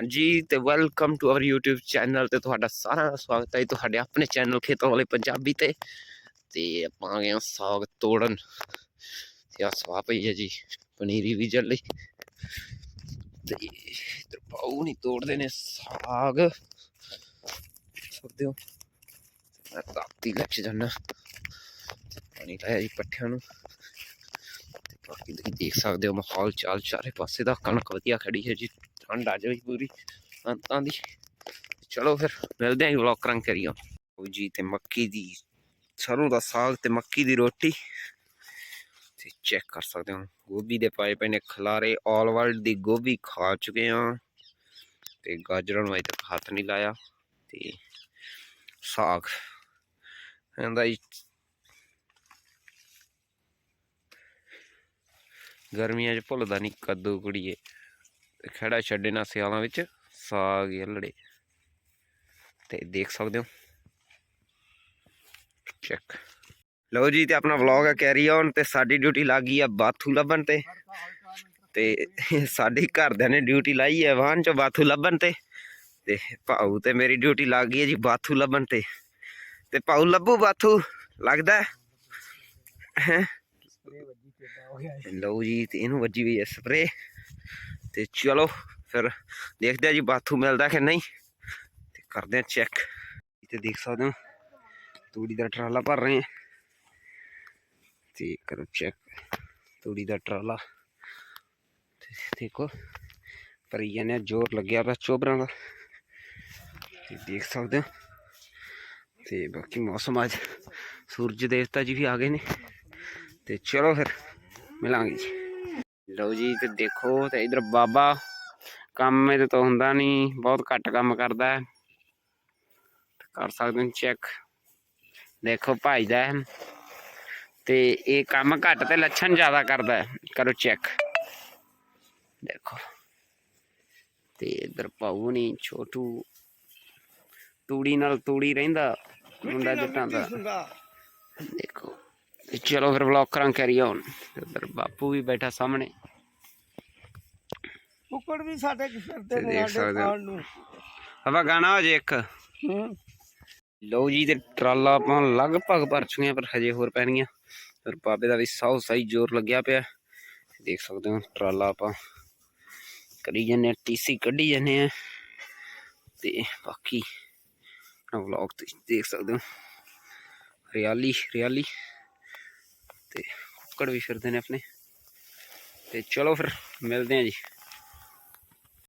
ਹਾਂਜੀ, ਤੇ welcome to our YouTube channel ਤੇ ਤੁਹਾਡਾ ਸਾਰਿਆਂ ਦਾ ਸਵਾਗਤ ਹੈ ਤੁਹਾਡੇ ਆਪਣੇ ਚੈਨਲ ਖੇਤਾਂ ਵਾਲੇ ਪੰਜਾਬੀ ਤੇ। ਤੇ ਆਪਾਂ ਆ ਗਏ ਹਾਂ ਸਾਗ ਤੋੜਨ। ਤੇ ਆ ਸਵਾਹ ਪਈ ਹੈ ਜੀ, ਪਨੀਰੀ ਵੀ ਲਈ। ਤੇ ਇਧਰ ਪਾਉ ਨਹੀਂ ਤੋੜਦੇ ਨੇ ਸਾਗ। ਸਕਦੇ ਹੋ। ਮੈਂ ਤਾਤੀ ਲੱਗ ਜਾਣਾ ਪਾਣੀ ਲਾਇਆ ਜੀ ਪੱਠਿਆਂ ਨੂੰ। ਬਾਕੀ ਤੁਸੀਂ ਦੇਖ ਸਕਦੇ ਹੋ ਮਾਹੌਲ ਚਾਲ ਚਾਰੇ ਪਾਸੇ ਦਾ। ਕਣਕ ਵਧੀਆ ਖੜੀ ਹੈ ਜੀ। ਠੰਡ ਆ ਜਾਵੇ ਪੂਰੀ। ਅੰਤਾਂ ਦੀ। ਚਲੋ ਫਿਰ, ਮਿਲਦੇ ਆਂ ਵਲੌਗ ਕਰਾਂ ਕਰੀਓ ਉਹ ਜੀ ਤੇ ਮੱਕੀ ਦੀ, ਸਰੋਂ ਦਾ ਸਾਗ ਤੇ ਮੱਕੀ ਦੀ ਰੋਟੀ। ਤੇ ਚੈੱਕ ਕਰ ਸਕਦੇ ਹੋ ਗੋਭੀ ਦੇ ਪਾਏ ਪਏ ਨੇ ਖਲਾਰੇ। ਆਲ ਵਰਲਡ ਦੀ ਗੋਭੀ ਖਾ ਚੁੱਕੇ ਆ। ਤੇ ਗਾਜਰਾਂ ਨੂੰ ਅਜੇ ਤੱਕ ਹੱਥ ਨਹੀਂ ਲਾਇਆ। ਤੇ ਸਾਗ। ਇਹਦਾ ਜੀ, ਗਰਮੀਆਂ 'ਚ ਭੁੱਲਦਾ ਨਹੀਂ ਕੱਦੂ ਕੁੜੀਏ। ਖੜਾ ਛੱਡੇ ਨਾ ਸਿਆਲਾਂ ਵਿੱਚ, ਸਾਗ ਯਲੜੇ ਤੇ ਦੇਖ ਸਕਦੇ ਹੋ। ਚੈੱਕ ਲਓ ਜੀ, ਤੇ ਆਪਣਾ ਵਲੌਗ ਹੈ ਕੈਰੀ ਔਨ ਤੇ ਸਾਡੀ ਡਿਊਟੀ ਲੱਗ ਗਈ ਆ ਬਾਥੂ ਲੱਭਣ ਤੇ। ਤੇ ਸਾਡੇ ਘਰਦਿਆਂ ਨੇ ਡਿਊਟੀ ਲਾਈ ਹੈ ਵਾਹਨ ਚੋਂ ਬਾਥੂ ਲੱਭਣ ਤੇ। ਤੇ ਭਾਊ ਤੇ ਮੇਰੀ ਡਿਊਟੀ ਲੱਗ ਗਈ ਹੈ ਜੀ ਬਾਥੂ ਲੱਭਣ ਤੇ। ਤੇ ਭਾਊ ਲੱਭੂ ਬਾਥੂ, ਲੱਗਦਾ? ਹੈ? ਲਓ ਜੀ, ਤੇ ਇਹਨੂੰ ਵੱਜੀ ਹੋਈ ਹੈ ਸਪਰੇ ਤੇ ਚਲੋ ਫਿਰ ਦੇਖਦੇ ਆ ਜੀ ਬਾਥੂ ਮਿਲਦਾ ਕਿ ਨਹੀਂ। ਤੇ ਕਰਦੇ ਆ ਚੈੱਕ ਤੇ ਦੇਖ ਸਕਦੇ ਹੋ, ਤੂੜੀ ਦਾ ਟਰਾਲਾ ਭਰ ਰਹੇ ਆ। ਤੇ ਕਰੋ ਚੈੱਕ ਤੂੜੀ ਦਾ ਟਰਾਲਾ। ਦੇਖੋ, ਭਰੀ ਜਾਂਦੇ ਜ਼ੋਰ ਲੱਗਿਆ ਪਿਆ ਚੋਬਰਾਂ ਦਾ। ਤੇ ਦੇਖ ਸਕਦੇ ਹੋ। ਤੇ ਬਾਕੀ ਮੌਸਮ ਅੱਜ ਸੂਰਜ ਦੇਵਤਾ ਜੀ ਵੀ ਆ ਗਏ ਨੇ। ਤੇ ਚਲੋ ਫਿਰ, ਮਿਲਾਂਗੇ ਜੀ। ਲਓ ਜੀ ਤੇ ਦੇਖੋ ਤੇ ਇਧਰ ਬਾਬਾ ਕੰਮ ਇਹਦੇ ਤੋਂ ਹੁੰਦਾ ਨਹੀਂ ਬਹੁਤ ਘੱਟ ਕੰਮ ਕਰਦਾ ਹੈ। ਕਰ ਸਕਦੇ ਹੋ ਚੈੱਕ ਦੇਖੋ ਭਾਈ ਦਾ। ਤੇ ਇਹ ਕੰਮ ਘੱਟ ਤੇ ਲੱਛਣ ਜ਼ਿਆਦਾ ਕਰਦਾ ਹੈ। ਕਰੋ ਚੈੱਕ ਦੇਖੋ। ਤੇ ਇਧਰ ਪਾਉ ਨਹੀਂ ਛੋਟੂ। ਤੂੜੀ ਨਾਲ ਤੂੜੀ ਰਹਿੰਦਾ ਮੁੰਡਾ ਜੱਟਾਂ ਦਾ। ਦੇਖੋ। ਤੇ ਚਲੋ ਫਿਰ ਵਲੌਗ ਕਰਾਂ ਕਰੀ ਹੁਣ। ਉਧਰ ਬਾਪੂ ਵੀ ਬੈਠਾ ਸਾਹਮਣੇ। ਕੁੱਕੜ ਵੀ ਸਾਡੇ ਫਿਰਦੇ ਤੇ ਦੇਖ ਸਾਡੇ ਸਕਦੇ ਹੋ। ਹਵਾ ਗਾਣਾ ਹੋ ਜੇ ਇੱਕ ਲਓ ਜੀ ਤੇ ਟਰਾਲਾ ਆਪਾਂ ਲਗਭਗ ਭਰ ਚੁੱਕੇ ਪਰ ਹਜੇ ਹੋਰ ਪੈਣੀਆਂ ਪਰ ਬਾਬੇ ਦਾ ਵੀ ਸਾਉ ਸਹੀ ਜ਼ੋਰ ਲੱਗਿਆ ਪਿਆ। ਦੇਖ ਸਕਦੇ ਹੋ ਟਰਾਲਾ ਆਪਾਂ ਕਰੀ ਜੰਨੇ ਟੀਸੀ ਕੱਢੀ ਜੰਨੇ ਆ ਤੇ ਬਾਕੀ ਵਲੌਗ ਤੇ ਦੇਖ ਸਕਦੇ ਹੋ। ਹਰਿਆਲੀ ਹਰਿਆਲੀ। ਤੇ ਕੁੱਕੜ ਵੀ ਫਿਰਦੇ ਨੇ ਆਪਣੇ। ਤੇ ਚਲੋ ਫਿਰ ਮਿਲਦੇ ਹਾਂ ਜੀ।